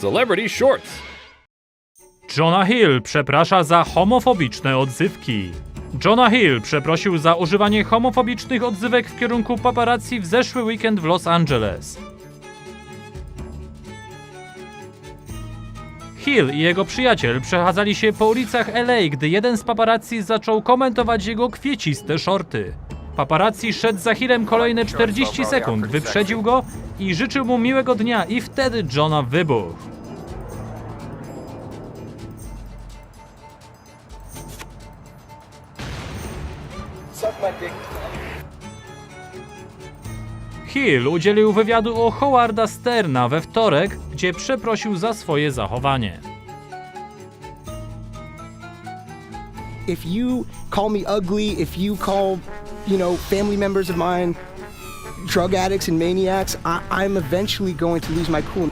Celebrity Shorts. Jonah Hill przeprasza za homofobiczne odzywki. Jonah Hill przeprosił za używanie homofobicznych odzywek w kierunku paparazzi w zeszły weekend w Los Angeles. Hill i jego przyjaciel przechadzali się po ulicach LA, gdy jeden z paparazzi zaczął komentować jego kwieciste shorty. Paparazzi szedł za Hillem kolejne 40 sekund, wyprzedził go i życzył mu miłego dnia i wtedy Johna wybuchł. Hill udzielił wywiadu o Howarda Sterna we wtorek, gdzie przeprosił za swoje zachowanie. if you call me ugly, if you call, you know, family members of mine drug addicts and maniacs, I, I'm eventually going to lose my cool.